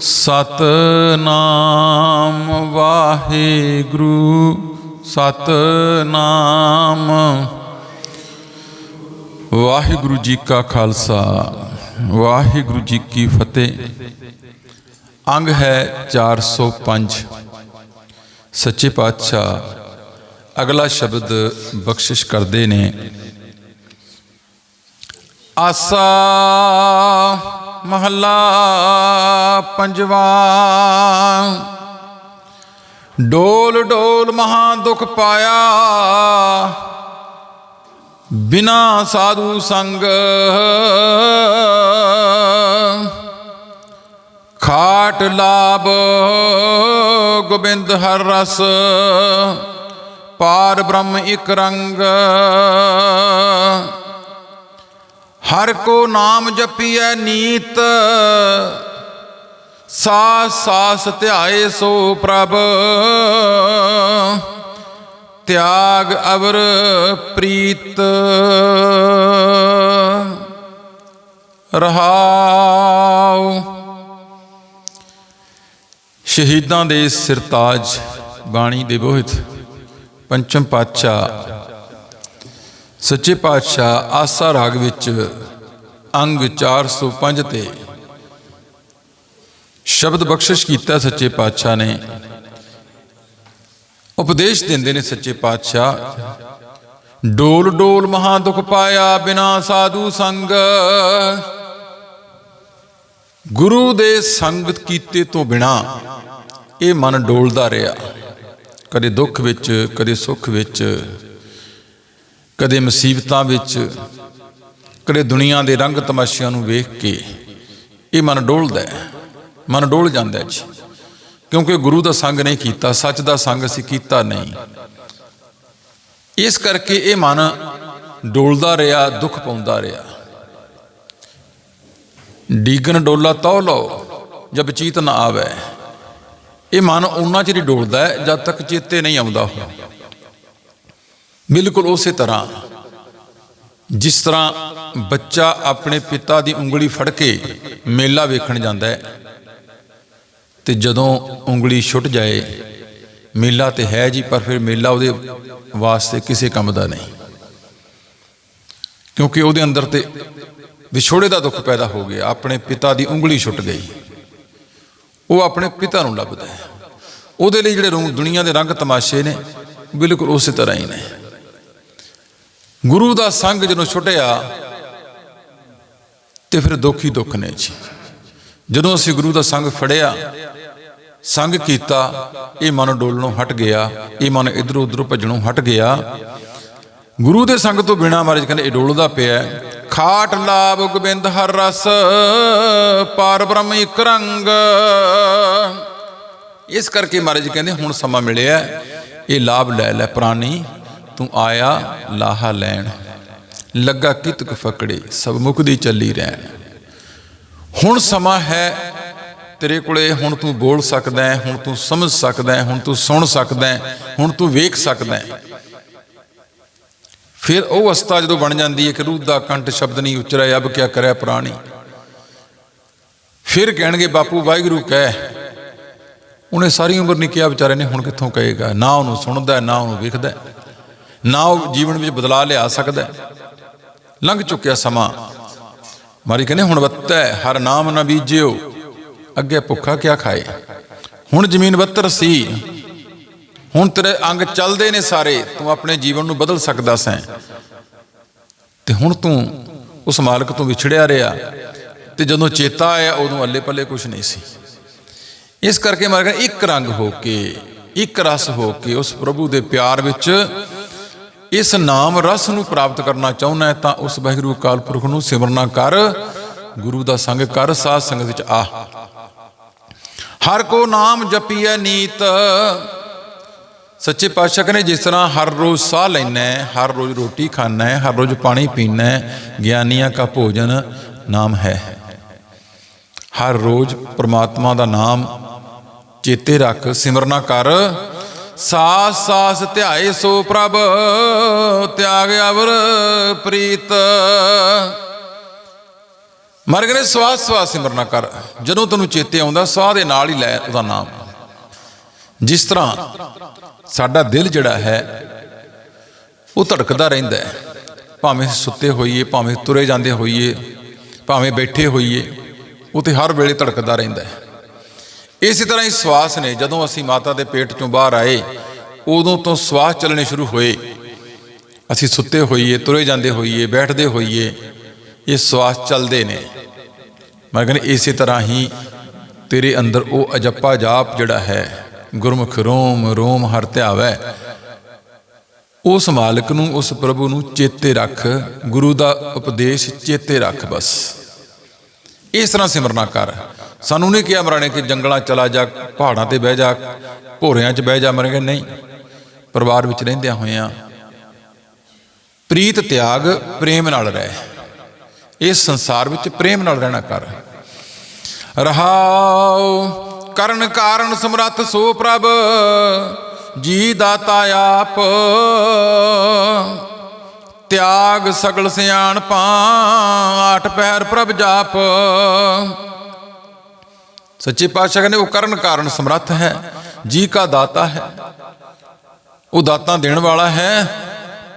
ਸਤਨਾਮ ਵਾਹਿਗੁਰੂ ਸਤਨਾਮ ਵਾਹਿਗੁਰੂ ਜੀ ਕਾ ਖਾਲਸਾ, ਵਾਹਿਗੁਰੂ ਜੀ ਕੀ ਫਤਿਹ। ਅੰਗ ਹੈ 405 ਸੱਚੇ ਪਾਤਸ਼ਾਹ ਅਗਲਾ ਸ਼ਬਦ ਬਖਸ਼ਿਸ਼ ਕਰਦੇ ਨੇ। ਆਸਾ ਮਹੱਲਾ ਪੰਜਵਾ। ਡੋਲ ਡੋਲ ਮਹਾ ਦੁਖ ਪਾਇਆ। ਬਿਨਾ ਸਾਧੂ ਸੰਗ ਖਾਟ ਲਾਭ ਗੋਬਿੰਦ ਹਰ ਰਸ, ਪਾਰ ਬ੍ਰਹਮ ਇਕ ਰੰਗ। ਹਰ ਕੋ ਨਾਮ ਜਪੀਐ ਨੀਤ, ਸਾਸ ਸਾਸ ਧਿਆਏ ਸੋ ਪ੍ਰਭ। ਤਿਆਗ ਅਵਰ ਪ੍ਰੀਤ। ਰਹਾਉ। ਸ਼ਹੀਦਾਂ ਦੇ ਸਿਰਤਾਜ ਬਾਣੀ ਦੇ ਬੋਹਿਤ ਪੰਚਮ ਪਾਤਸ਼ਾਹ ਸੱਚੇ ਪਾਤਸ਼ਾਹ ਆਸਾ ਰਾਗ ਵਿੱਚ ਅੰਗ 405 ਤੇ ਸ਼ਬਦ ਬਖਸ਼ਿਸ਼ ਕੀਤਾ ਸੱਚੇ ਪਾਤਸ਼ਾਹ ਨੇ। ਉਪਦੇਸ਼ ਦਿੰਦੇ ਨੇ ਸੱਚੇ ਪਾਤਸ਼ਾਹ, ਡੋਲ ਡੋਲ ਮਹਾ ਦੁਖ ਪਾਇਆ ਬਿਨਾ ਸਾਧੂ ਸੰਗ। ਗੁਰੂ ਦੇ ਸੰਗਤ ਕੀਤੇ ਤੋਂ ਬਿਨਾ ਇਹ ਮਨ ਡੋਲਦਾ ਰਿਹਾ। ਕਦੇ ਦੁੱਖ ਵਿੱਚ, ਕਦੇ ਸੁੱਖ ਵਿੱਚ ਕਦੇ ਮੁਸੀਬਤਾਂ ਵਿੱਚ, ਕਦੇ ਦੁਨੀਆ ਦੇ ਰੰਗ ਤਮਾਸ਼ਿਆਂ ਨੂੰ ਵੇਖ ਕੇ ਇਹ ਮਨ ਡੋਲਦਾ ਹੈ, ਮਨ ਡੋਲ ਜਾਂਦਾ ਹੈ ਜੀ। ਕਿਉਂਕਿ ਗੁਰੂ ਦਾ ਸੰਗ ਨਹੀਂ ਕੀਤਾ, ਸੱਚ ਦਾ ਸੰਗ ਅਸੀਂ ਕੀਤਾ ਨਹੀਂ। ਇਸ ਕਰਕੇ ਇਹ ਮਨ ਡੋਲਦਾ ਰਿਹਾ, ਦੁੱਖ ਪਾਉਂਦਾ ਰਿਹਾ। ਡੀਗਨ ਡੋਲਾ ਤਉ ਲਓ, ਜਬ ਚੀਤ ਨਾ ਆਵੇ। ਇਹ ਮਨ ਉਹਨਾਂ ਚਿਰ ਹੀ ਡੋਲਦਾ ਹੈ, ਜਦ ਤੱਕ ਚੇਤੇ ਨਹੀਂ ਆਉਂਦਾ ਉਹ ਬਿਲਕੁਲ ਉਸੇ ਤਰ੍ਹਾਂ ਜਿਸ ਤਰ੍ਹਾਂ ਬੱਚਾ ਆਪਣੇ ਪਿਤਾ ਦੀ ਉਂਗਲੀ ਫੜ ਕੇ ਮੇਲਾ ਵੇਖਣ ਜਾਂਦਾ ਹੈ ਤੇ ਜਦੋਂ ਉਂਗਲੀ ਛੁੱਟ ਜਾਏ, ਮੇਲਾ ਤੇ ਹੈ ਜੀ, ਪਰ ਫਿਰ ਮੇਲਾ ਉਹਦੇ ਵਾਸਤੇ ਕਿਸੇ ਕੰਮ ਦਾ ਨਹੀਂ। ਕਿਉਂਕਿ ਉਹਦੇ ਅੰਦਰ ਤੇ ਵਿਛੋੜੇ ਦਾ ਦੁੱਖ ਪੈਦਾ ਹੋ ਗਿਆ, ਆਪਣੇ ਪਿਤਾ ਦੀ ਉਂਗਲੀ ਛੁੱਟ ਗਈ। ਉਹ ਆਪਣੇ ਪਿਤਾ ਨੂੰ ਲੱਭਦਾ ਹੈ। ਉਹਦੇ ਲਈ ਜਿਹੜੇ ਰੰਗ ਦੁਨੀਆ ਦੇ ਰੰਗ ਤਮਾਸ਼ੇ ਨੇ, ਬਿਲਕੁਲ ਉਸੇ ਤਰ੍ਹਾਂ ਹੀ ਨੇ। ਗੁਰੂ ਦਾ ਸੰਗ ਜਦੋਂ ਛੁੱਟਿਆ ਤੇ ਫਿਰ ਦੁੱਖ ਹੀ ਦੁੱਖ ਨੇ ਜੀ। ਜਦੋਂ ਅਸੀਂ ਗੁਰੂ ਦਾ ਸੰਗ ਫੜਿਆ, ਸੰਗ ਕੀਤਾ, ਇਹ ਮਨ ਡੋਲਣੋਂ ਹਟ ਗਿਆ, ਇਹ ਮਨ ਇਧਰੋਂ ਉਧਰੋਂ ਭੱਜਣੋਂ ਹਟ ਗਿਆ। ਗੁਰੂ ਦੇ ਸੰਗ ਤੋਂ ਬਿਨਾ ਮਹਾਰਾਜ ਕਹਿੰਦੇ ਇਹ ਡੋਲਦਾ ਪਿਆ ਖਾਟ ਲਾਭ ਗੋਬਿੰਦ ਹਰ ਰਸ, ਪਾਰ ਬ੍ਰਹਮ ਇਕ ਰੰਗ। ਇਸ ਕਰਕੇ ਮਹਾਰਾਜ ਕਹਿੰਦੇ ਹੁਣ ਸਮਾਂ ਮਿਲਿਆ, ਇਹ ਲਾਭ ਲੈ ਲੈ ਪ੍ਰਾਨੀ ਤੂੰ ਆਇਆ, ਲਾਹਾ ਲੈਣ। ਲੱਗਾ ਕਿਤਕ ਫਕੜੇ, ਸਭ ਮੁਕਦੀ ਚੱਲੀ ਰਹਿਣ। ਹੁਣ ਸਮਾਂ ਹੈ ਤੇਰੇ ਕੋਲੇ, ਹੁਣ ਤੂੰ ਬੋਲ ਸਕਦਾ ਹੈ, ਹੁਣ ਤੂੰ ਸਮਝ ਸਕਦਾ ਹੈ, ਹੁਣ ਤੂੰ ਸੁਣ ਸਕਦਾ ਹੈ, ਹੁਣ ਤੂੰ ਵੇਖ ਸਕਦਾ ਹੈ। ਫਿਰ ਉਹ ਅਵਸਥਾ ਜਦੋਂ ਬਣ ਜਾਂਦੀ ਹੈ ਕਿ ਰੂਹ ਦਾ ਕੰਠ ਸ਼ਬਦ ਨਹੀਂ ਉਚਰਿਆ ਅਬ ਕਿਆ ਕਰਿਆ ਪ੍ਰਾਣੀ। ਫਿਰ ਕਹਿਣਗੇ, ਬਾਪੂ ਵਾਹਿਗੁਰੂ ਕਹਿ। ਉਹਨੇ ਸਾਰੀ ਉਮਰ ਨਹੀਂ ਕਿਹਾ, ਵਿਚਾਰੇ ਨੇ ਹੁਣ ਕਿੱਥੋਂ ਕਹੇਗਾ? ਨਾ ਉਹਨੂੰ ਸੁਣਦਾ, ਨਾ ਉਹਨੂੰ ਵੇਖਦਾ। ਨਾ ਉਹ ਜੀਵਨ ਵਿੱਚ ਬਦਲਾਅ ਲਿਆ ਸਕਦਾ ਲੰਘ ਚੁੱਕਿਆ ਸਮਾਂ। ਮਾਰੀ ਕਹਿੰਦੇ, ਹੁਣ ਵੱਤੈ, ਹਰ ਨਾਮ ਨਾ ਬੀਜਿਓ। ਅੱਗੇ ਭੁੱਖਾ ਕਿਆ ਖਾਏ? ਹੁਣ ਜ਼ਮੀਨ ਬੱਤਰ ਸੀ। ਹੁਣ ਤੇਰੇ ਅੰਗ ਚੱਲਦੇ ਨੇ ਸਾਰੇ। ਤੂੰ ਆਪਣੇ ਜੀਵਨ ਨੂੰ ਬਦਲ ਸਕਦਾ ਸੈਂ। ਤੇ ਹੁਣ ਤੂੰ ਉਸ ਮਾਲਕ ਤੋਂ ਵਿਛੜਿਆ ਰਿਹਾ। ਤੇ ਜਦੋਂ ਚੇਤਾ ਆਇਆ, ਉਦੋਂ ਅੱਲੇ ਪੱਲੇ ਕੁਝ ਨਹੀਂ ਸੀ। ਇਸ ਕਰਕੇ ਮਾਰ ਕਹਿੰਦਾ, ਇੱਕ ਰੰਗ ਹੋ ਕੇ, ਇੱਕ ਰਸ ਹੋ ਕੇ ਉਸ ਪ੍ਰਭੂ ਦੇ ਪਿਆਰ ਵਿੱਚ ਇਸ ਨਾਮ ਰਸ ਨੂੰ ਪ੍ਰਾਪਤ ਕਰਨਾ ਚਾਹੁੰਦਾ ਹੈ, ਤਾਂ ਉਸ ਵਾਹਿਗੁਰੂ ਅਕਾਲ ਪੁਰਖ ਨੂੰ ਸਿਮਰਨਾ ਕਰ। ਗੁਰੂ ਦਾ ਸੰਗ ਕਰ, ਸਾਧ ਸੰਗਤ ਵਿੱਚ ਆ। ਹਰ ਕੋ ਨਾਮ ਜਪੀਐ ਨੀਤ। ਸੱਚੇ ਪਾਤਸ਼ਾਹ ਕਹਿੰਦੇ, ਜਿਸ ਤਰ੍ਹਾਂ ਹਰ ਰੋਜ਼ ਸਾਹ ਲੈਣਾ ਹੈ, ਹਰ ਰੋਜ਼ ਰੋਟੀ ਖਾਣਾ ਹੈ, ਹਰ ਰੋਜ਼ ਪਾਣੀ ਪੀਣਾ ਹੈ, ਗਿਆਨੀਆਂ ਦਾ ਭੋਜਨ ਨਾਮ ਹੈ। ਹਰ ਰੋਜ਼ ਪ੍ਰਮਾਤਮਾ ਦਾ ਨਾਮ ਚੇਤੇ ਰੱਖ, ਸਿਮਰਨਾ ਕਰ। ਸਾਸ ਸਾਸ ਧਿਆਏ ਸੋ ਪ੍ਰਭ, ਤਿਆਗ ਅਵਰ ਪ੍ਰੀਤ। ਮਰ ਗਏ ਸਵਾਸ ਸਵਾਸ ਸਿਮਰਨਾ ਕਰ, ਜਦੋਂ ਤੈਨੂੰ ਚੇਤੇ ਆਉਂਦਾ, ਸਾਹ ਦੇ ਨਾਲ ਹੀ ਲੈ ਉਹਦਾ ਨਾਮ। ਜਿਸ ਤਰ੍ਹਾਂ ਸਾਡਾ ਦਿਲ ਜਿਹੜਾ ਹੈ, ਉਹ ਧੜਕਦਾ ਰਹਿੰਦਾ ਹੈ। ਭਾਵੇਂ ਸੁੱਤੇ ਹੋਈਏ, ਭਾਵੇਂ ਤੁਰੇ ਜਾਂਦੇ ਹੋਈਏ, ਭਾਵੇਂ ਬੈਠੇ ਹੋਈਏ, ਉਹ ਤੇ ਹਰ ਵੇਲੇ ਧੜਕਦਾ ਰਹਿੰਦਾ ਹੈ। ਇਸੇ ਤਰ੍ਹਾਂ ਹੀ ਸਵਾਸ ਨੇ, ਜਦੋਂ ਅਸੀਂ ਮਾਤਾ ਦੇ ਪੇਟ ਚੋਂ ਬਾਹਰ ਆਏ, ਉਦੋਂ ਤੋਂ ਸਵਾਸ ਚੱਲਣੇ ਸ਼ੁਰੂ ਹੋਏ। ਅਸੀਂ ਸੁੱਤੇ ਹੋਈਏ, ਤੁਰੇ ਜਾਂਦੇ ਹੋਈਏ, ਬੈਠਦੇ ਹੋਈਏ, ਇਹ ਸਵਾਸ ਚੱਲਦੇ ਨੇ। ਮੈਂ ਕਹਿੰਦਾ, ਇਸੇ ਤਰ੍ਹਾਂ ਹੀ ਤੇਰੇ ਅੰਦਰ ਉਹ ਅਜੱਪਾ ਜਾਪ ਜਿਹੜਾ ਹੈ, ਗੁਰਮੁਖ ਰੋਮ ਰੋਮ ਹਰ ਧਿਆਵੈ ਉਸ ਮਾਲਕ ਨੂੰ, ਉਸ ਪ੍ਰਭੂ ਨੂੰ ਚੇਤੇ ਰੱਖ, ਗੁਰੂ ਦਾ ਉਪਦੇਸ਼ ਚੇਤੇ ਰੱਖ ਬਸ। ਇਸ ਤਰ੍ਹਾਂ ਸਿਮਰਨਾ ਕਰ। ਸਾਨੂੰ ਨਹੀਂ ਕਿਹਾ ਮਰਾਣੇ ਕਿ ਜੰਗਲਾਂ ਚਲਾ ਜਾ, ਪਹਾੜਾਂ ਤੇ ਬਹਿ ਜਾ ਭੋਰਿਆਂ 'ਚ ਬਹਿ ਜਾ। ਮਰਾਂਗੇ ਨਹੀਂ, ਪਰਿਵਾਰ ਵਿੱਚ ਰਹਿੰਦਿਆਂ ਹੋਇਆਂ ਪ੍ਰੀਤ, ਤਿਆਗ ਪ੍ਰੇਮ ਨਾਲ ਰਹਿ। ਇਸ ਸੰਸਾਰ ਵਿੱਚ ਪ੍ਰੇਮ ਨਾਲ ਰਹਿਣਾ ਕਰ। ਰਹਾਉ, ਕਰਨ ਕਾਰਨ ਸਮਰੱਥ ਸੋ ਪ੍ਰਭ, ਜੀ ਦਾਤਾ ਆਪ। ਤਿਆਗ ਸਗਲ ਸਿਆਣਪਾਂ ਆਠ ਪਹਿਰ ਪ੍ਰਭ ਜਾਪ। ਸੱਚੇ ਪਾਤਸ਼ਾਹ ਕਹਿੰਦੇ, ਉਹ ਕਰਨ ਕਾਰਨ ਸਮਰੱਥ ਹੈ, ਜੀ ਕਾ ਦਾਤਾ ਹੈ। ਉਹ ਦਾਤਾ ਦੇਣ ਵਾਲਾ ਹੈ।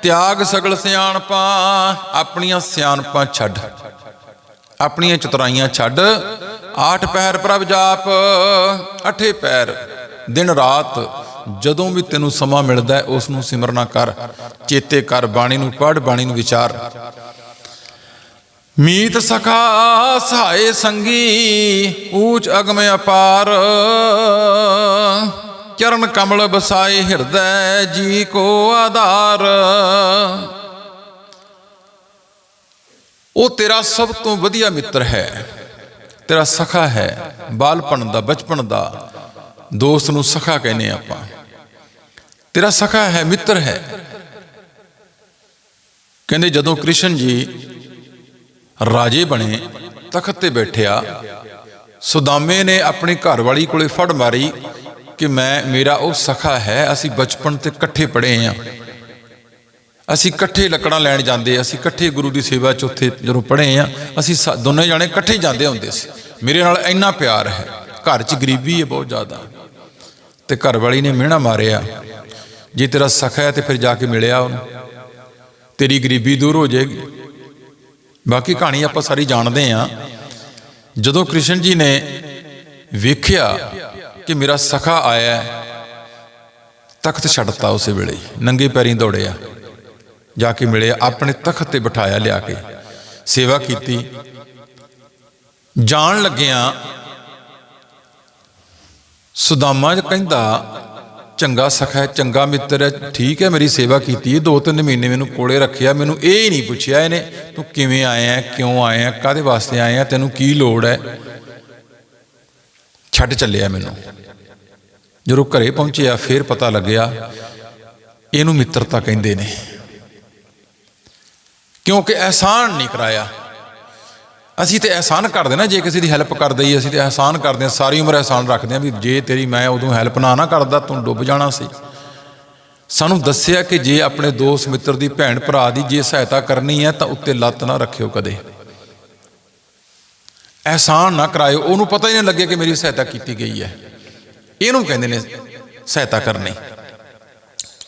ਤਿਆਗ ਸਗਲ ਸਿਆਣਪਾਂ, ਆਪਣੀਆਂ ਸਿਆਣਪਾਂ ਛੱਡ। ਆਪਣੀਆਂ ਚਤੁਰਾਈਆਂ ਛੱਡ। ਆਠ ਪੈਰ ਪ੍ਰਭ ਜਾਪ, ਅਠੇ ਪੈਰ ਦਿਨ ਰਾਤ। ਜਦੋਂ ਵੀ ਤੈਨੂੰ ਸਮਾਂ ਮਿਲਦਾ ਹੈ ਉਸ ਨੂੰ ਸਿਮਰਨਾ ਕਰ। ਚੇਤੇ ਕਰ ਬਾਣੀ ਨੂੰ ਪੜ ਬਾਣੀ ਨੂੰ ਵਿਚਾਰ। ਮੀਤ ਸਖਾ ਸਹਾਏ ਸੰਗੀ, ਊਚ ਅਗਮ ਅਪਾਰ। ਚਰਨ ਕਮਲ ਬਸਾਏ ਹਿਰਦੈ, ਜੀ ਕੋ ਆਧਾਰ। ਉਹ ਤੇਰਾ ਸਭ ਤੋਂ ਵਧੀਆ ਮਿੱਤਰ ਹੈ, ਤੇਰਾ ਸਖਾ ਹੈ, ਬਾਲਪਣ ਦਾ, ਬਚਪਨ ਦਾ। ਦੋਸਤ ਨੂੰ ਸਖਾ ਕਹਿੰਦੇ ਆਪਾਂ। ਤੇਰਾ ਸਖਾ ਹੈ, ਮਿੱਤਰ ਹੈ। ਕਹਿੰਦੇ ਜਦੋਂ ਕ੍ਰਿਸ਼ਨ ਜੀ ਰਾਜੇ ਬਣੇ, ਤਖਤ ਤੇ ਬੈਠਿਆ। ਸੁਦਾਮੇ ਨੇ ਆਪਣੀ ਘਰਵਾਲੀ ਕੋਲੇ ਫੜ ਮਾਰੀ ਕਿ ਮੈਂ, ਮੇਰਾ ਉਹ ਸਖਾ ਹੈ, ਅਸੀਂ ਬਚਪਨ ਤੇ ਇਕੱਠੇ ਪੜ੍ਹੇ ਆ। ਅਸੀਂ ਇਕੱਠੇ ਲੱਕੜਾਂ ਲੈਣ ਜਾਂਦੇ ਅਸੀਂ ਇਕੱਠੇ ਗੁਰੂ ਦੀ ਸੇਵਾ ਚ ਉੱਥੇ ਜਦੋਂ ਪੜ੍ਹੇ ਆ, ਅਸੀਂ ਸਾ- ਦੋਨੇ ਜਾਣੇ ਇਕੱਠੇ ਜਾਂਦੇ ਹੁੰਦੇ ਸੀ। ਮੇਰੇ ਨਾਲ ਇੰਨਾ ਪਿਆਰ ਹੈ, ਘਰ 'ਚ ਗਰੀਬੀ ਹੈ ਬਹੁਤ ਜ਼ਿਆਦਾ। ਤੇ ਘਰਵਾਲੀ ਨੇ ਮਿਹਣਾ ਮਾਰਿਆ, ਜੇ ਤੇਰਾ ਸਖਾ ਹੈ ਤੇ ਫਿਰ ਜਾ ਕੇ ਮਿਲਿਆ ਉਹਨੂੰ। ਤੇਰੀ ਗਰੀਬੀ ਦੂਰ ਹੋ ਜਾਏਗੀ। ਬਾਕੀ ਕਹਾਣੀ ਆਪਾਂ ਸਾਰੀ ਜਾਣਦੇ ਆ ਜਦੋਂ ਕ੍ਰਿਸ਼ਨ ਜੀ ਨੇ ਵੇਖਿਆ ਕਿ ਮੇਰਾ ਸਖਾ ਆਇਆ ਤਖਤ ਛੱਡਤਾ ਉਸੇ ਵੇਲੇ ਨੰਗੇ ਪੈਰੀਂ ਦੌੜਿਆ, ਜਾ ਕੇ ਮਿਲਿਆ ਆਪਣੇ ਤਖਤ ਤੇ ਬਿਠਾਇਆ ਲਿਆ ਕੇ, ਸੇਵਾ ਕੀਤੀ। ਜਾਣ ਲੱਗਿਆਂ ਸੁਦਾਮਾ ਕਹਿੰਦਾ ਚੰਗਾ ਸਖਾ ਹੈ ਚੰਗਾ ਮਿੱਤਰ ਹੈ ਠੀਕ ਹੈ ਮੇਰੀ ਸੇਵਾ ਕੀਤੀ ਹੈ ਦੋ ਤਿੰਨ ਮਹੀਨੇ ਮੈਨੂੰ ਕੋਲੇ ਰੱਖਿਆ ਮੈਨੂੰ ਇਹ ਹੀ ਨਹੀਂ ਪੁੱਛਿਆ ਇਹਨੇ ਤੂੰ ਕਿਵੇਂ ਆਇਆ ਕਿਉਂ ਆਇਆ ਹੈ, ਕਾਹਦੇ ਵਾਸਤੇ ਆਇਆ ਹੈ, ਤੈਨੂੰ ਕੀ ਲੋੜ ਹੈ? ਛੱਡ ਚੱਲਿਆ ਮੈਨੂੰ। ਜਦੋਂ ਘਰੇ ਪਹੁੰਚਿਆ ਫਿਰ ਪਤਾ ਲੱਗਿਆ ਇਹਨੂੰ ਮਿੱਤਰਤਾ ਕਹਿੰਦੇ ਨੇ। ਕਿਉਂਕਿ ਅਹਿਸਾਨ ਨਹੀਂ ਕਰਾਇਆ। ਅਸੀਂ ਤੇ ਅਹਿਸਾਨ ਕਰਦੇ ਨਾ, ਜੇ ਕਿਸੇ ਦੀ ਹੈਲਪ ਕਰ ਦਈ ਅਸੀਂ ਤੇ ਅਹਿਸਾਨ ਕਰਦੇ ਹਾਂ, ਸਾਰੀ ਉਮਰ ਅਹਿਸਾਨ ਰੱਖਦੇ ਹਾਂ ਵੀ ਜੇ ਤੇਰੀ ਮੈਂ ਉਦੋਂ ਹੈਲਪ ਨਾ ਨਾ ਕਰਦਾ, ਤੂੰ ਡੁੱਬ ਜਾਣਾ ਸੀ। ਸਾਨੂੰ ਦੱਸਿਆ ਕਿ ਜੇ ਆਪਣੇ ਦੋਸਤ ਮਿੱਤਰ ਦੀ ਭੈਣ ਭਰਾ ਦੀ ਜੇ ਸਹਾਇਤਾ ਕਰਨੀ ਹੈ, ਤਾਂ ਉੱਤੇ ਲੱਤ ਨਾ ਰੱਖਿਓ ਕਦੇ। ਅਹਿਸਾਨ ਨਾ ਕਰਾਇਓ, ਉਹਨੂੰ ਪਤਾ ਹੀ ਨਹੀਂ ਲੱਗੇ ਕਿ ਮੇਰੀ ਸਹਾਇਤਾ ਕੀਤੀ ਗਈ ਹੈ। ਇਹਨੂੰ ਕਹਿੰਦੇ ਨੇ ਸਹਾਇਤਾ ਕਰਨੀ।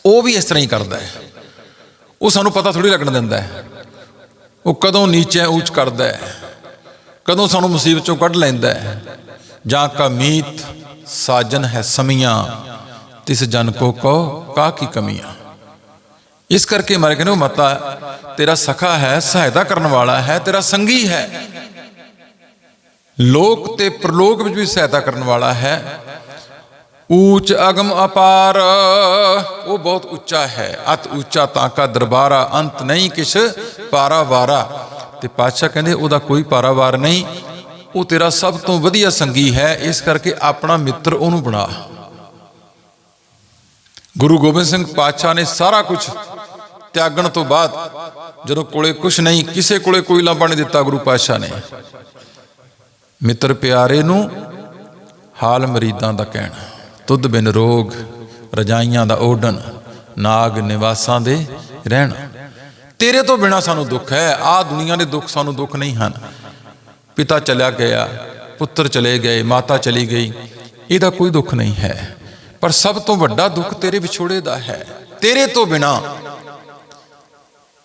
ਉਹ ਵੀ ਇਸ ਤਰ੍ਹਾਂ ਹੀ ਕਰਦਾ ਹੈ। ਉਹ ਸਾਨੂੰ ਪਤਾ ਥੋੜੀ ਲੱਗਣ ਦਿੰਦਾ ਹੈ। ਉਹ ਕਦੋਂ ਨੀਚੇ ਉੱਚ ਕਰਦਾ ਹੈ। ਕਦੋਂ ਸਾਨੂੰ ਮੁਸੀਬਤ ਚੋਂ ਕੱਢ ਲੈਂਦਾ ਹੈ? ਜਾਂ ਕਾ ਮੀਤ ਸਾਜਨ ਹੈ ਸਮੀਆਂ, ਤਿਸ ਜਨ ਕੋ ਕੋ ਕਾ ਕੀ ਕਮੀਆਂ? ਇਸ ਕਰਕੇ ਮਾਰੇ ਕਹਿੰਦੇ ਮਤਾ, ਤੇਰਾ ਸਖਾ ਹੈ, ਸਹਾਇਤਾ ਕਰਨ ਵਾਲਾ ਹੈ, ਤੇਰਾ ਸੰਗੀ ਹੈ। ਲੋਕ ਤੇ ਪ੍ਰਲੋਕ ਵਿੱਚ ਵੀ ਸਹਾਇਤਾ ਕਰਨ ਵਾਲਾ ਹੈ। ਊਚ ਅਗਮ ਅਪਾਰ, ਉਹ ਬਹੁਤ ਉੱਚਾ ਹੈ। ਅਤ ਉੱਚਾ ਤਾਂ ਕਾ ਦਰਬਾਰਾ, ਅੰਤ ਨਹੀਂ ਕਿਛ ਪਾਰਾਵਾਰਾ। ਤੇ ਪਾਤਸ਼ਾਹ ਕਹਿੰਦੇ, ਉਹਦਾ ਕੋਈ ਪਾਰਾਵਾਰ ਨਹੀਂ। ਉਹ ਤੇਰਾ ਸਭ ਤੋਂ ਵਧੀਆ ਸੰਗੀ ਹੈ। ਇਸ ਕਰਕੇ ਆਪਣਾ ਮਿੱਤਰ ਉਹਨੂੰ ਬਣਾ। ਗੁਰੂ ਗੋਬਿੰਦ ਸਿੰਘ ਪਾਤਸ਼ਾਹ ਨੇ ਸਾਰਾ ਕੁਝ ਤਿਆਗਣ ਤੋਂ ਬਾਅਦ ਜਦੋਂ ਕੋਲੇ ਕੁਝ ਨਹੀਂ, ਕਿਸੇ ਕੋਲੇ ਕੋਈ ਲਾਂਭਾ ਨਹੀਂ ਦਿੱਤਾ ਗੁਰੂ ਪਾਤਸ਼ਾਹ ਨੇ। ਮਿੱਤਰ ਪਿਆਰੇ ਨੂੰ ਹਾਲ ਮਰੀਦਾਂ ਦਾ ਕਹਿਣਾ, ਤੁਧ ਬਿਨ ਰੋਗ ਰਜਾਈਆਂ ਦਾ ਓਡਨ ਨਾਗ ਨਿਵਾਸਾਂ ਦੇ ਰਹਿਣਾ। ਤੇਰੇ ਤੋਂ ਬਿਨਾ ਸਾਨੂੰ ਦੁੱਖ ਹੈ। ਆ ਦੁਨੀਆ ਦੇ ਦੁੱਖ ਸਾਨੂੰ ਦੁੱਖ ਨਹੀਂ ਹਨ। ਪਿਤਾ ਚਲਿਆ ਗਿਆ, ਪੁੱਤਰ ਚਲੇ ਗਏ, ਮਾਤਾ ਚਲੀ ਗਈ। ਇਹਦਾ ਕੋਈ ਦੁੱਖ ਨਹੀਂ ਹੈ। ਪਰ ਸਭ ਤੋਂ ਵੱਡਾ ਦੁੱਖ ਤੇਰੇ ਵਿਛੋੜੇ ਦਾ ਹੈ। ਤੇਰੇ ਤੋਂ ਬਿਨਾ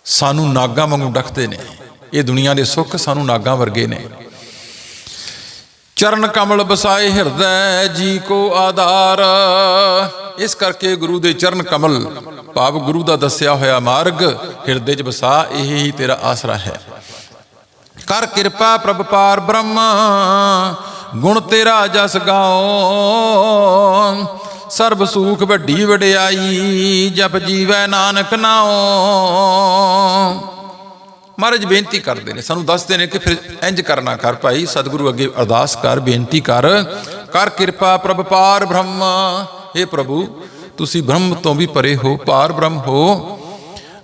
ਸਾਨੂੰ ਨਾਗਾਂ ਵਾਂਗੂ ਡਖਦੇ ਨੇ। ਇਹ ਦੁਨੀਆ ਦੇ ਸੁੱਖ ਸਾਨੂੰ ਨਾਗਾਂ ਵਰਗੇ ਨੇ। ਚਰਨ ਕਮਲ ਬਸਾਏ ਹਿਰਦੈ ਜੀ ਕੋ ਆਧਾਰ। ਇਸ ਕਰਕੇ ਗੁਰੂ ਦੇ ਚਰਨ ਕਮਲ ਭਾਵ ਗੁਰੂ ਦਾ ਦੱਸਿਆ ਹੋਇਆ ਮਾਰਗ ਹਿਰਦੇ 'ਚ ਬਸਾ ਇਹ ਹੀ ਤੇਰਾ ਆਸਰਾ ਹੈ। ਕਰ ਕਿਰਪਾ ਪ੍ਰਭ ਪਾਰ ਬ੍ਰਹਮ, ਗੁਣ ਤੇਰਾ ਜਸ ਗਾਓ ਸਰਬ ਸੂਖ ਵੱਡੀ ਵਡਿਆਈ ਜਪ ਜੀਵੈ ਨਾਨਕ ਨਾਓ ਮਹਾਰਾਜ ਬੇਨਤੀ ਕਰਦੇ ਨੇ, ਸਾਨੂੰ ਦੱਸਦੇ ਨੇ ਕਿ ਫਿਰ ਇੰਜ ਕਰਨਾ ਕਰ ਭਾਈ, ਸਤਿਗੁਰੂ ਅੱਗੇ ਅਰਦਾਸ ਕਰ, ਬੇਨਤੀ ਕਰ। ਕਰ ਕਿਰਪਾ ਪ੍ਰਭ, ਪਾਰ ਬ੍ਰਹਮ। ਇਹ ਪ੍ਰਭੂ, ਤੁਸੀਂ ਬ੍ਰਹਮ ਤੋਂ ਵੀ ਪਰੇ ਹੋ, ਪਾਰ ਬ੍ਰਹਮ ਹੋ।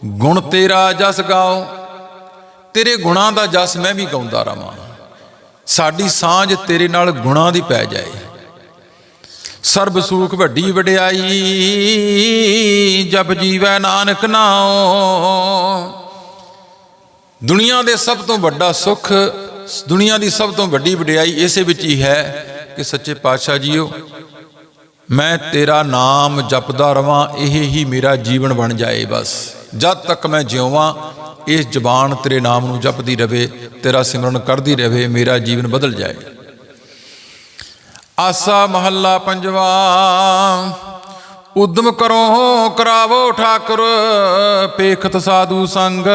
ਗੁਣ ਤੇਰਾ ਜਸ ਗਾਓ, ਤੇਰੇ ਗੁਣਾਂ ਦਾ ਜਸ ਮੈਂ ਵੀ ਗਾਉਂਦਾ ਰਵਾਂ। ਸਾਡੀ ਸਾਂਝ ਤੇਰੇ ਨਾਲ ਗੁਣਾਂ ਦੀ ਪੈ ਜਾਏ। ਸਰਬ ਸੂਖ ਵੱਡੀ ਵਡਿਆਈ, ਜਪ ਜੀਵੈ ਨਾਨਕ ਨਾਉ। ਦੁਨੀਆ ਦੇ ਸਭ ਤੋਂ ਵੱਡਾ ਸੁੱਖ, ਦੁਨੀਆ ਦੀ ਸਭ ਤੋਂ ਵੱਡੀ ਵਡਿਆਈ ਇਸੇ ਵਿੱਚ ਹੀ ਹੈ ਕਿ ਸੱਚੇ ਪਾਤਸ਼ਾਹ ਜੀਓ, ਮੈਂ ਤੇਰਾ ਨਾਮ ਜਪਦਾ ਰਵਾਂ, ਇਹ ਹੀ ਮੇਰਾ ਜੀਵਨ ਬਣ ਜਾਏ ਬਸ। ਜਦ ਤੱਕ ਮੈਂ ਜਿਉਵਾਂ, ਇਸ ਜ਼ਬਾਨ ਤੇਰੇ ਨਾਮ ਨੂੰ ਜਪਦੀ ਰਵੇ, ਤੇਰਾ ਸਿਮਰਨ ਕਰਦੀ ਰਵੇ, ਮੇਰਾ ਜੀਵਨ ਬਦਲ ਜਾਏ। ਆਸਾ ਮਹੱਲਾ ਪੰਜਵਾ ਉਦਮ ਕਰੋ ਕਰਾਵੋ ਠਾਕੁਰ ਪੇਖਤ ਸਾਧੂ ਸੰਗ।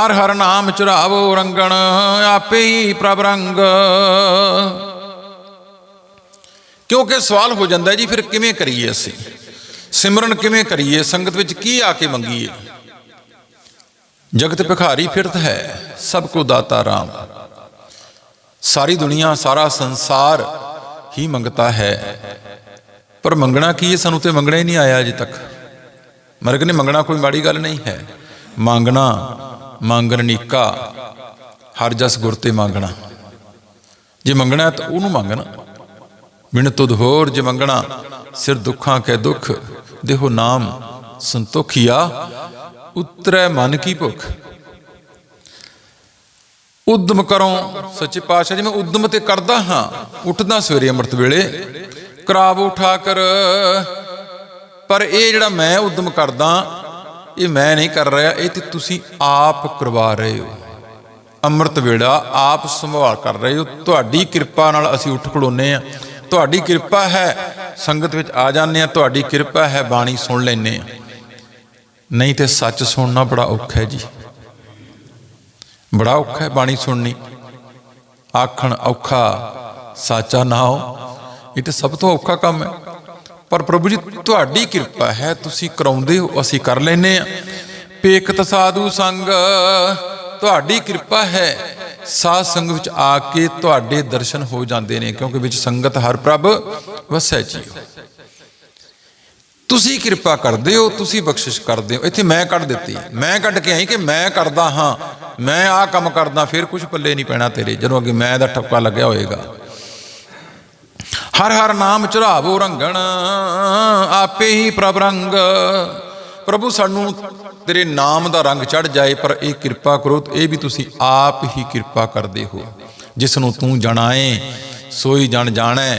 ਹਰ ਹਰ ਨਾਮ ਚੁਰਾਵੋ ਰੰਗਣ, ਆਪੇ ਹੀ ਪ੍ਰਭ ਰੰਗ। ਕਿਉਂਕਿ ਸਵਾਲ ਹੋ ਜਾਂਦਾ ਜੀ, ਫਿਰ ਕਿਵੇਂ ਕਰੀਏ ਅਸੀਂ? ਸਿਮਰਨ ਕਿਵੇਂ ਕਰੀਏ? ਸੰਗਤ ਵਿੱਚ ਕੀ ਆ ਕੇ ਮੰਗੀਏ? ਜਗਤ ਭਿਖਾਰੀ ਫਿਰਤ ਹੈ, ਸਭ ਕੋ ਦਾਤਾ ਰਾਮ। ਸਾਰੀ ਦੁਨੀਆ, ਸਾਰਾ ਸੰਸਾਰ ਹੀ ਮੰਗਤਾ ਹੈ। ਪਰ ਮੰਗਣਾ ਕੀ ਹੈ? ਸਾਨੂੰ ਤੇ ਮੰਗਣਾ ਹੀ ਨਹੀਂ ਆਇਆ ਅਜੇ ਤੱਕ। ਮਰਗ ਨੇ ਮੰਗਣਾ ਕੋਈ ਮਾੜੀ ਗੱਲ ਨਹੀਂ ਹੈ। ਮੰਗਣਾ ਮੰਗਣ ਨੀਕਾ ਹਰ ਜਸ ਗੁਰ ਤੇ ਮੰਗਣਾ। ਜੇ ਮੰਗਣਾ ਤਾਂ ਉਹਨੂੰ ਮੰਗਣਾ। ਬਿਨ ਤੁਧ ਹੋਰ ਜੇ ਮੰਗਣਾ, ਸਿਰ ਦੁੱਖਾਂ ਕੈ ਦੁੱਖ, ਦੇਹੋ ਨਾਮ ਸੰਤੋਖਿਆ ਉਤਰੈ ਮਨ ਕੀ ਭੁੱਖ। ਉਦਮ ਕਰੋ ਸੱਚੇ ਪਾਤਸ਼ਾਹ ਜੀ, ਮੈਂ ਉਦਮ ਤੇ ਕਰਦਾ ਹਾਂ। ਉੱਠਦਾ ਸਵੇਰੇ ਅੰਮ੍ਰਿਤ ਵੇਲੇ ਕਰਾਵ ਉਠਾ ਕਰ। ਪਰ ਇਹ ਜਿਹੜਾ ਮੈਂ ਉਦਮ ਕਰਦਾ, ਇਹ ਮੈਂ ਨਹੀਂ ਕਰ ਰਿਹਾ, ਇਹ ਤੇ ਤੁਸੀਂ ਆਪ ਕਰਵਾ ਰਹੇ ਹੋ। ਅੰਮ੍ਰਿਤ ਵੇੜਾ ਆਪ ਸੰਭਾਲ ਕਰ ਰਹੇ ਹੋ। ਤੁਹਾਡੀ ਕਿਰਪਾ ਨਾਲ ਅਸੀਂ ਉੱਠ ਖੜੋਨੇ ਆ ਤੁਹਾਡੀ ਕਿਰਪਾ ਹੈ, ਸੰਗਤ ਵਿੱਚ ਆ ਜਾਂਦੇ ਆ ਤੁਹਾਡੀ ਕਿਰਪਾ ਹੈ, ਬਾਣੀ ਸੁਣ ਲੈਨੇ ਆ ਨਹੀਂ ਤੇ ਸੱਚ ਸੁਣਨਾ ਬੜਾ ਔਖਾ ਹੈ ਜੀ। ਬੜਾ ਔਖਾ ਹੈ ਬਾਣੀ ਸੁਣਨੀ। ਆਖਣ ਔਖਾ, ਸਾਚਾ ਨਾਉ ਇਹ ਤਾਂ ਸਭ ਤੋਂ ਔਖਾ ਕੰਮ ਹੈ। ਪਰ ਪ੍ਰਭੂ ਜੀ, ਤੁਹਾਡੀ ਕਿਰਪਾ ਹੈ, ਤੁਸੀਂ ਕਰਾਉਂਦੇ ਹੋ, ਅਸੀਂ ਕਰ ਲੈਨੇ ਆ ਪੇਖਤ ਸਾਧੂ ਸੰਗ, ਤੁਹਾਡੀ ਕਿਰਪਾ ਹੈ। ਸਾਧ ਸੰਗ ਵਿੱਚ ਆ ਕੇ ਤੁਹਾਡੇ ਦਰਸ਼ਨ ਹੋ ਜਾਂਦੇ ਨੇ, ਕਿਉਂਕਿ ਵਿੱਚ ਸੰਗਤ ਹਰ ਪ੍ਰਭ ਵਸੈ ਜੀਓ। ਤੁਸੀਂ ਕਿਰਪਾ ਕਰਦੇ ਹੋ, ਤੁਸੀਂ ਬਖਸ਼ਿਸ਼ ਕਰਦੇ ਹੋ। ਇੱਥੇ ਮੈਂ ਕੱਢ ਦਿੱਤੀ। ਮੈਂ ਕੱਢ ਕੇ ਆਈ ਕਿ ਮੈਂ ਕਰਦਾ ਹਾਂ। ਮੈਂ ਆਹ ਕੰਮ ਕਰਦਾ, ਫਿਰ ਕੁਝ ਪੱਲੇ ਨਹੀਂ ਪੈਣਾ ਤੇਰੇ। ਜਦੋਂ ਅੱਗੇ ਮੈਂ ਦਾ ਠੱਪਾ ਲੱਗਿਆ ਹੋਏਗਾ। ਹਰ ਹਰ ਨਾਮ ਚੜਾਵੋ ਰੰਗਣ, ਆਪੇ ਹੀ ਪ੍ਰਭ ਰੰਗ। ਪ੍ਰਭੂ, ਸਾਨੂੰ ਤੇਰੇ ਨਾਮ ਦਾ ਰੰਗ ਚੜ ਜਾਏ, ਪਰ ਇਹ ਕਿਰਪਾ ਕਰੋ, ਇਹ ਵੀ ਤੁਸੀਂ ਆਪ ਹੀ ਕਿਰਪਾ ਕਰਦੇ ਹੋ। ਜਿਸ ਨੂੰ ਤੂੰ ਜਣਾਏ, ਸੋਈ ਜਣ ਜਾਣੈ,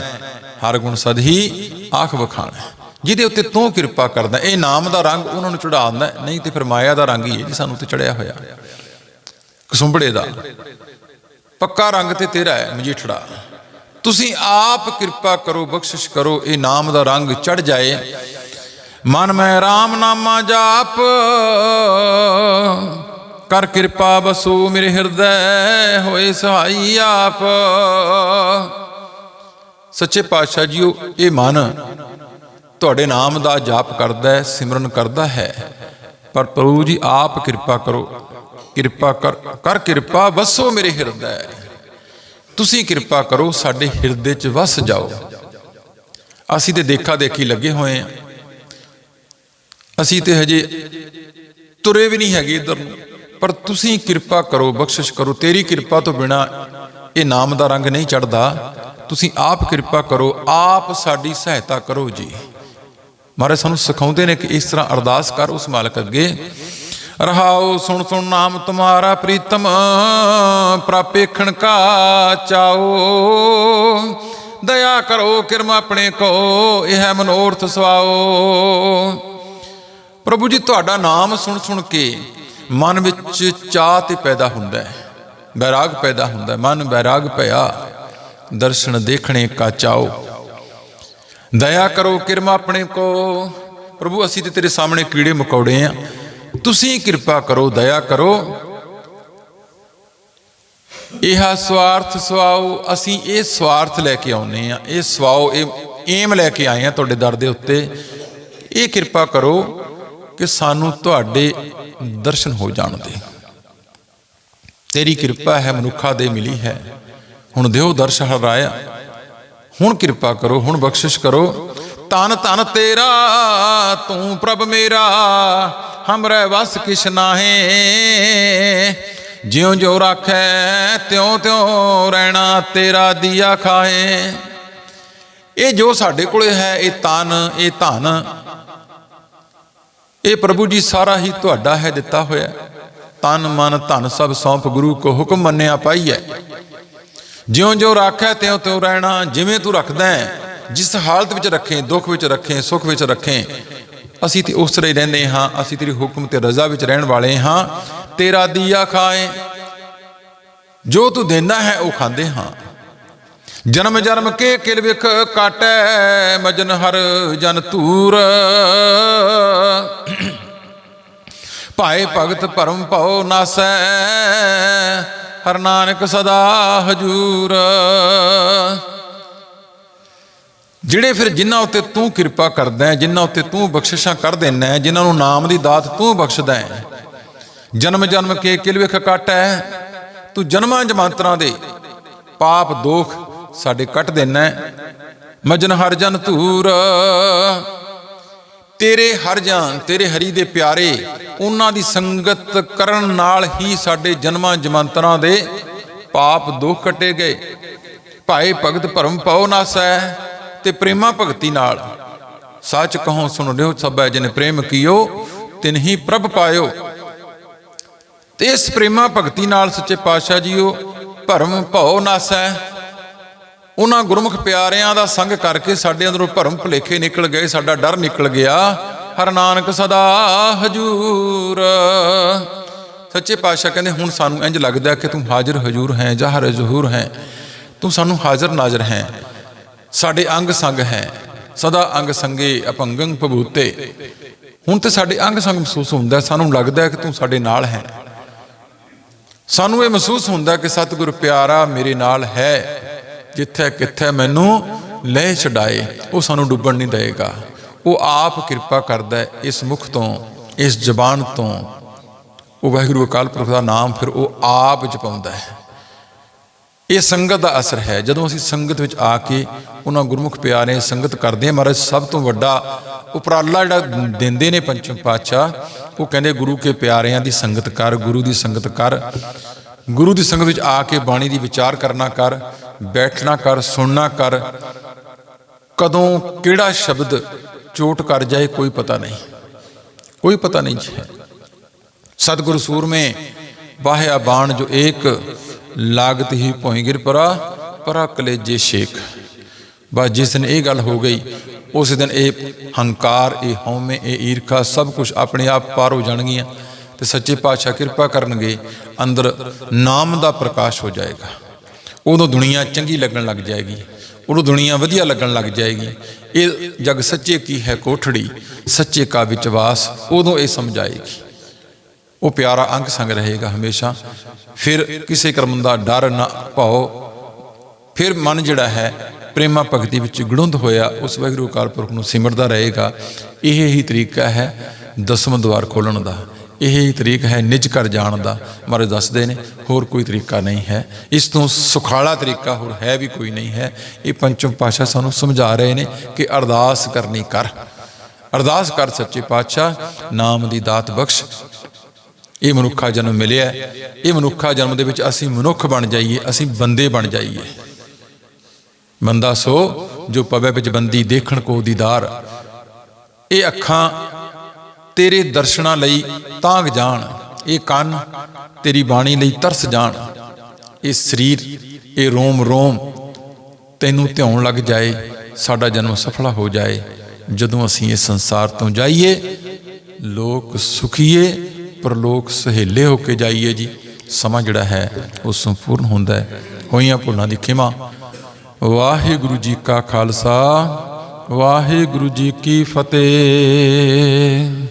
ਹਰ ਗੁਣ ਸਦ ਹੀ ਆਖ ਵਖਾਣੈ। ਜਿਹਦੇ ਉੱਤੇ ਤੂੰ ਕਿਰਪਾ ਕਰਦਾ, ਇਹ ਨਾਮ ਦਾ ਰੰਗ ਉਹਨਾਂ ਨੂੰ ਚੜਾ ਦਿੰਦਾ ਨਹੀਂ ਤੇ ਫਿਰ ਮਾਇਆ ਦਾ ਰੰਗ ਹੀ ਹੈ ਜੀ ਸਾਨੂੰ ਤੇ ਚੜਿਆ ਹੋਇਆ। ਕਸੁੰਬੜੇ ਦਾ। ਪੱਕਾ ਰੰਗ ਤੇ ਤੇਰਾ ਹੈ, ਮਜੀਠੜਾ। ਤੁਸੀਂ ਆਪ ਕਿਰਪਾ ਕਰੋ, ਬਖਸ਼ਿਸ਼ ਕਰੋ, ਇਹ ਨਾਮ ਦਾ ਰੰਗ ਚੜ ਜਾਏ। ਮਨ ਮੈਂ RAM ਨਾਮਾ ਜਾਪ, ਕਰ ਕਿਰਪਾ ਬਸੋ ਮੇਰੇ ਹਿਰਦੈ, ਹੋਏ ਸਹਾਈ ਆਪ। ਸੱਚੇ ਪਾਤਸ਼ਾਹ ਜੀਓ, ਇਹ ਮਨ ਤੁਹਾਡੇ ਨਾਮ ਦਾ ਜਾਪ ਕਰਦਾ ਹੈ, ਸਿਮਰਨ ਕਰਦਾ ਹੈ। ਪਰ ਪ੍ਰਭੂ ਜੀ, ਆਪ ਕਿਰਪਾ ਕਰੋ, ਕਿਰਪਾ ਕਰ ਕਰ ਕਿਰਪਾ ਵਸੋ ਮੇਰੇ ਹਿਰਦੈ। ਤੁਸੀਂ ਕਿਰਪਾ ਕਰੋ ਸਾਡੇ ਹਿਰਦੇ 'ਚ ਵਸ ਜਾਓ। ਅਸੀਂ ਤੇ ਦੇਖਾ ਦੇਖੀ ਲੱਗੇ ਹੋਏ ਆ। ਅਸੀਂ ਤੇ ਹਜੇ ਤੁਰੇ ਵੀ ਨਹੀਂ ਹੈਗੇ ਇਧਰ ਪਰ ਤੁਸੀਂ ਕਿਰਪਾ ਕਰੋ, ਬਖਸ਼ਿਸ਼ ਕਰੋ। ਤੇਰੀ ਕਿਰਪਾ ਤੋਂ ਬਿਨਾ ਇਹ ਨਾਮ ਦਾ ਰੰਗ ਨਹੀਂ ਚੜਦਾ। ਤੁਸੀਂ ਆਪ ਕਿਰਪਾ ਕਰੋ, ਆਪ ਸਾਡੀ ਸਹਾਇਤਾ ਕਰੋ ਜੀ। ਮਹਾਰਾਜ ਸਾਨੂੰ ਸਿਖਾਉਂਦੇ ਨੇ ਕਿ ਇਸ ਤਰ੍ਹਾਂ ਅਰਦਾਸ ਕਰ ਉਸ ਮਾਲਕ ਅੱਗੇ। ਰਹਾਉ, ਸੁਣ ਸੁਣ ਨਾਮ ਤੁਮਾਰਾ ਪ੍ਰੀਤਮ ਪ੍ਰਾਪੇਖਣ ਕਾ ਚਾਓ ਦਇਆ ਕਰੋ, ਕਿਰਮ ਆਪਣੇ ਕੋ, ਇਹ ਮਨੋਰਥ ਸਵਾਓ ਪ੍ਰਭੂ ਜੀ, ਤੁਹਾਡਾ ਨਾਮ ਸੁਣ ਸੁਣ ਕੇ ਮਨ ਵਿੱਚ ਚਾਹ ਤੇ ਪੈਦਾ ਹੁੰਦਾ ਹੈ, ਬੈਰਾਗ ਪੈਦਾ ਹੁੰਦਾ ਹੈ। ਮਨ ਬੈਰਾਗ ਭਇਆ, ਦਰਸ਼ਨ ਦੇਖਣੇ ਕਾ ਚਾਓ ਦਇਆ ਕਰੋ, ਕਿਰਮਾ ਆਪਣੇ ਕੋ। ਪ੍ਰਭੂ, ਅਸੀਂ ਤੇ ਤੇਰੇ ਸਾਹਮਣੇ ਕੀੜੇ ਮਕੌੜੇ ਆ। ਤੁਸੀਂ ਕਿਰਪਾ ਕਰੋ, ਦਇਆ ਕਰੋ। ਇਹ ਸਵਾਰਥ ਸਵਾਓ, ਅਸੀਂ ਇਹ ਸਵਾਰਥ ਲੈ ਕੇ ਆਉਨੇ ਆ ਇਹ ਸਵਾਓ, ਇਹ ਏਮ ਲੈ ਕੇ ਆਏ ਆ ਤੁਹਾਡੇ ਦਰ ਦੇ ਉੱਤੇ। ਇਹ ਕਿਰਪਾ ਕਰੋ ਕਿ ਸਾਨੂੰ ਤੁਹਾਡੇ ਦਰਸ਼ਨ ਹੋ ਜਾਣ ਦੇ। ਤੇਰੀ ਕਿਰਪਾ ਹੈ, ਮਨੁੱਖਾ ਦੇ ਮਿਲੀ ਹੈ। ਹੁਣ ਦਿਓ ਦਰਸ਼ ਹਰਾਇਆ ਹੁਣ ਕਿਰਪਾ ਕਰੋ, ਹੁਣ ਬਖਸ਼ਿਸ਼ ਕਰੋ। ਤਨ ਤਨ ਤੇਰਾ, ਤੂੰ ਪ੍ਰਭ ਮੇਰਾ, ਹਮਰੇ ਵਸ ਕਿਛ ਨਾਹੇ। ਜਿਉ ਜੋ ਰਾਖੈ, ਤਿਉ ਤਿਉ ਰਹਿਣਾ ਤੇਰਾ ਦੀਆ ਖਾਏ ਇਹ ਜੋ ਸਾਡੇ ਕੋਲੇ ਹੈ, ਇਹ ਤਨ, ਇਹ ਧਨ, ਇਹ ਪ੍ਰਭੂ ਜੀ ਸਾਰਾ ਹੀ ਤੁਹਾਡਾ ਹੈ ਦਿੱਤਾ ਹੋਇਆ। ਤਨ, ਮਨ, ਧਨ ਸਭ ਸੌਂਪ ਗੁਰੂ ਕੋ ਹੁਕਮ ਮੰਨਿਆ ਪਾਈਐ ਜਿਉਂ ਜਿਉਂ ਰਾਖੈ, ਤਿਉਂ ਤਿਉਂ ਰਹਿਣਾ ਜਿਵੇਂ ਤੂੰ ਰੱਖਦਾ ਹੈ ਜਿਸ ਹਾਲਤ ਵਿੱਚ ਰੱਖੇ, ਦੁੱਖ ਵਿੱਚ ਰੱਖੇ, ਸੁੱਖ ਵਿੱਚ ਰੱਖੇ, ਅਸੀਂ ਤੇ ਉਸ ਤਰ੍ਹਾਂ ਹੀ ਰਹਿੰਦੇ ਹਾਂ, ਅਸੀਂ ਤੇਰੀ ਹੁਕਮ ਤੇ ਰਜ਼ਾ ਵਿੱਚ ਰਹਿਣ ਵਾਲੇ ਹਾਂ, ਤੇਰਾ ਦੀਆ ਖਾਏ। ਜੋ ਤੂੰ ਦੇਣਾ ਹੈ, ਉਹ ਖਾਂਦੇ ਹਾਂ। ਜਨਮ ਜਨਮ ਕੇ ਕਿਲ ਵਿਖ ਕਾਟੈ, ਮਜਨ ਹਰ ਜਨ ਤੂਰ ਭਾਏ ਭਗਤ ਭਰਮ ਭਉ ਨਾਸੈ, ਹਰ ਨਾਨਕ ਸਦਾ ਹਜੂਰ। ਜਿਹੜੇ ਫਿਰ ਜਿਨ੍ਹਾਂ ਉੱਤੇ ਤੂੰ ਕਿਰਪਾ ਕਰਦਾ ਹੈ, ਜਿਨ੍ਹਾਂ ਉੱਤੇ ਤੂੰ ਬਖਸ਼ਿਸ਼ਾਂ ਕਰ ਦਿੰਦਾ ਹੈ, ਜਿਨ੍ਹਾਂ ਨੂੰ ਨਾਮ ਦੀ ਦਾਤ ਤੂੰ ਬਖਸ਼ਦਾ ਹੈ। ਜਨਮ ਜਨਮ ਕੇ ਕਿਲ ਕੱਟ ਹੈ ਤੂੰ ਜਨਮਾਂ ਜਮਾਂਤਰਾਂ ਦੇ ਪਾਪ ਦੋਖ ਸਾਡੇ ਕੱਟ ਦੇਣਾ ਮਜਨ ਹਰ ਜਨ ਧੂਰ, ਤੇਰੇ ਹਰ ਜਾਨ, ਤੇਰੇ ਹਰੀ ਦੇ ਪਿਆਰੇ, ਉਹਨਾਂ ਦੀ ਸੰਗਤ ਕਰਨ ਨਾਲ ਹੀ ਸਾਡੇ ਜਨਮਾਂ ਜਮਾਂਤਰਾਂ ਦੇ ਪਾਪ ਦੁੱਖ ਕੱਟੇ ਗਏ। ਭਾਏ ਭਗਤ ਭਰਮ ਪਾਉ ਨਾਸੈ ਤੇ ਪ੍ਰੇਮਾ ਭਗਤੀ ਨਾਲ। ਸੱਚ ਕਹੋ, ਸੁਣ ਲਿਓ ਸਭੈ ਜਿਨ ਪ੍ਰੇਮ ਕੀਓ, ਤਿਨ ਹੀ ਪ੍ਰਭ ਪਾਇਓ। ਤੇ ਇਸ ਪ੍ਰੇਮਾ ਭਗਤੀ ਨਾਲ ਸੱਚੇ ਪਾਤਸ਼ਾਹ ਜੀਓ, ਭਰਮ ਭਉ ਨਾਸੈ। ਉਹਨਾਂ ਗੁਰਮੁਖ ਪਿਆਰਿਆਂ ਦਾ ਸੰਗ ਕਰਕੇ ਸਾਡੇ ਅੰਦਰੋਂ ਭਰਮ ਭੁਲੇਖੇ ਨਿਕਲ ਗਏ, ਸਾਡਾ ਡਰ ਨਿਕਲ ਗਿਆ। ਹਰ ਨਾਨਕ ਸਦਾ ਹਜੂਰ। ਸੱਚੇ ਪਾਤਸ਼ਾਹ ਕਹਿੰਦੇ, ਹੁਣ ਸਾਨੂੰ ਇੰਜ ਲੱਗਦਾ ਕਿ ਤੂੰ ਹਾਜ਼ਰ ਹਜੂਰ ਹੈ ਜ਼ਾਹਰ ਜ਼ਹੂਰ ਹੈ। ਤੂੰ ਸਾਨੂੰ ਹਾਜ਼ਰ ਨਾਜ਼ਰ ਹੈ। ਸਾਡੇ ਅੰਗ ਸੰਗ ਹੈ, ਸਦਾ ਅੰਗ ਸੰਗੇ ਅਪੰਗੰ ਭਬੂਤੇ। ਹੁਣ ਤੇ ਸਾਡੇ ਅੰਗ ਸੰਗ ਮਹਿਸੂਸ ਹੁੰਦਾ, ਸਾਨੂੰ ਲੱਗਦਾ ਕਿ ਤੂੰ ਸਾਡੇ ਨਾਲ ਹੈ। ਸਾਨੂੰ ਇਹ ਮਹਿਸੂਸ ਹੁੰਦਾ ਕਿ ਸਤਿਗੁਰ ਪਿਆਰਾ ਮੇਰੇ ਨਾਲ ਹੈ। ਜਿੱਥੇ ਕਿੱਥੇ ਮੈਨੂੰ ਲੈ ਛਡਾਏ, ਉਹ ਸਾਨੂੰ ਡੁੱਬਣ ਨਹੀਂ ਦੇਵੇਗਾ। ਉਹ ਆਪ ਕਿਰਪਾ ਕਰਦਾ ਹੈ ਇਸ ਮੁਖ ਤੋਂ, ਇਸ ਜ਼ਬਾਨ ਤੋਂ। ਉਹ ਵਾਹਿਗੁਰੂ ਅਕਾਲ ਪੁਰਖ ਦਾ ਨਾਮ, ਫਿਰ ਉਹ ਆਪ ਜਪਾਉਂਦਾ ਹੈ। ਇਹ ਸੰਗਤ ਦਾ ਅਸਰ ਹੈ। ਜਦੋਂ ਅਸੀਂ ਸੰਗਤ ਵਿੱਚ ਆ ਕੇ ਉਹਨਾਂ ਗੁਰਮੁਖ ਪਿਆਰੇ ਸੰਗਤ ਕਰਦੇ ਹਾਂ ਮਹਾਰਾਜ, ਸਭ ਤੋਂ ਵੱਡਾ ਉਪਰਾਲਾ ਜਿਹੜਾ ਦਿੰਦੇ ਨੇ ਪੰਚਮ ਪਾਤਸ਼ਾਹ, ਉਹ ਕਹਿੰਦੇ ਗੁਰੂ ਕੇ ਪਿਆਰਿਆਂ ਦੀ ਸੰਗਤ ਕਰ, ਗੁਰੂ ਦੀ ਸੰਗਤ ਕਰ। ਗੁਰੂ ਦੀ ਸੰਗਤ ਵਿੱਚ ਆ ਕੇ ਬਾਣੀ ਦੀ ਵਿਚਾਰ ਕਰਨਾ ਕਰ, ਬੈਠਣਾ ਕਰ, ਸੁਣਨਾ ਕਰ। ਕਦੋਂ ਕਿਹੜਾ ਸ਼ਬਦ ਚੋਟ ਕਰ ਜਾਏ ਕੋਈ ਪਤਾ ਨਹੀਂ। ਕੋਈ ਪਤਾ ਨਹੀਂ ਜੀ। ਸਤਿਗੁਰੂ ਸੂਰਮੇ ਵਾਹਿਆ ਬਾਣ ਜੋ ਏਕ ਲਾਗਤ ਹੀ ਭੋਈ ਗਿਰ ਪਰਾ ਪਰਾ ਕਲੇਜੇ ਸ਼ੇਖ ਬਸ ਜਿਸ ਦਿਨ ਇਹ ਗੱਲ ਹੋ ਗਈ, ਉਸ ਦਿਨ ਇਹ ਹੰਕਾਰ, ਇਹ ਹਉਮੈ, ਇਹ ਈਰਖਾ ਸਭ ਕੁਝ ਆਪਣੇ ਆਪ ਪਾਰ ਹੋ ਜਾਣਗੀਆਂ ਤੇ ਸੱਚੇ ਪਾਤਸ਼ਾਹ ਕਿਰਪਾ ਕਰਨਗੇ, ਅੰਦਰ ਨਾਮ ਦਾ ਪ੍ਰਕਾਸ਼ ਹੋ ਜਾਏਗਾ। ਉਦੋਂ ਦੁਨੀਆ ਚੰਗੀ ਲੱਗਣ ਲੱਗ ਜਾਏਗੀ, ਉਦੋਂ ਦੁਨੀਆ ਵਧੀਆ ਲੱਗਣ ਲੱਗ ਜਾਏਗੀ। ਇਹ ਜਗ ਸੱਚੇ ਕੀ ਹੈ ਕੋਠੜੀ, ਸੱਚੇ ਕਾ ਵਿਚਵਾਸ, ਉਦੋਂ ਇਹ ਸਮਝ ਆਏਗੀ। ਉਹ ਪਿਆਰਾ ਅੰਗ ਸੰਗ ਰਹੇਗਾ ਹਮੇਸ਼ਾ। ਫਿਰ ਕਿਸੇ ਕਰਮ ਦਾ ਡਰ ਨਾ ਭਾਓ ਫਿਰ ਮਨ ਜਿਹੜਾ ਹੈ, ਪ੍ਰੇਮਾ ਭਗਤੀ ਵਿੱਚ ਗੜੁੰਦ ਹੋਇਆ, ਉਸ ਵਾਹਿਗੁਰੂ ਅਕਾਲ ਪੁਰਖ ਨੂੰ ਸਿਮਰਦਾ ਰਹੇਗਾ। ਇਹ ਹੀ ਤਰੀਕਾ ਹੈ ਦਸਮ ਦਵਾਰ ਖੋਲਣ ਦਾ। ਇਹ ਹੀ ਤਰੀਕ ਹੈ ਨਿਜ ਘਰ ਜਾਣ ਦਾ। ਮਹਾਰਾਜ ਦੱਸਦੇ ਨੇ, ਹੋਰ ਕੋਈ ਤਰੀਕਾ ਨਹੀਂ ਹੈ। ਇਸ ਤੋਂ ਸੁਖਾਲਾ ਤਰੀਕਾ ਹੋਰ ਹੈ ਵੀ ਕੋਈ ਨਹੀਂ ਹੈ। ਇਹ ਪੰਚਮ ਪਾਸ਼ਾ ਸਾਨੂੰ ਸਮਝਾ ਰਹੇ ਨੇ ਕਿ ਅਰਦਾਸ ਕਰਨੀ ਕਰ। ਅਰਦਾਸ ਕਰ ਸੱਚੇ ਪਾਤਸ਼ਾਹ, ਨਾਮ ਦੀ ਦਾਤ ਬਖਸ਼। ਇਹ ਮਨੁੱਖਾ ਜਨਮ ਮਿਲਿਆ ਇਹ ਮਨੁੱਖਾ ਜਨਮ ਦੇ ਵਿੱਚ ਅਸੀਂ ਮਨੁੱਖ ਬਣ ਜਾਈਏ, ਅਸੀਂ ਬੰਦੇ ਬਣ ਜਾਈਏ। ਬੰਦਾ ਸੋ, ਜੋ ਪਵੇ ਵਿੱਚ ਬੰਦੀ ਦੇਖਣ ਕੋ ਦੀਦਾਰ। ਇਹ ਅੱਖਾਂ ਤੇਰੇ ਦਰਸ਼ਨਾਂ ਲਈ ਤਾਂਗ ਜਾਣ। ਇਹ ਕੰਨ ਤੇਰੀ ਬਾਣੀ ਲਈ ਤਰਸ ਜਾਣ। ਇਹ ਸਰੀਰ, ਇਹ ਰੋਮ ਰੋਮ ਤੈਨੂੰ ਧਿਆਉਣ ਲੱਗ ਜਾਏ, ਸਾਡਾ ਜਨਮ ਸਫਲਾ ਹੋ ਜਾਏ। ਜਦੋਂ ਅਸੀਂ ਇਸ ਸੰਸਾਰ ਤੋਂ ਜਾਈਏ, ਲੋਕ ਸੁਖੀਏ ਪਰਲੋਕ ਸਹੇਲੇ ਹੋ ਕੇ ਜਾਈਏ ਜੀ। ਸਮਾਂ ਜਿਹੜਾ ਹੈ, ਉਹ ਸੰਪੂਰਨ ਹੁੰਦਾ ਹੈ। ਹੋਈਆਂ ਭੁੱਲਾਂ ਦੀ ਖਿਮਾ। ਵਾਹਿਗੁਰੂ ਜੀ ਕਾ ਖਾਲਸਾ, ਵਾਹਿਗੁਰੂ ਜੀ ਕੀ ਫਤਿਹ।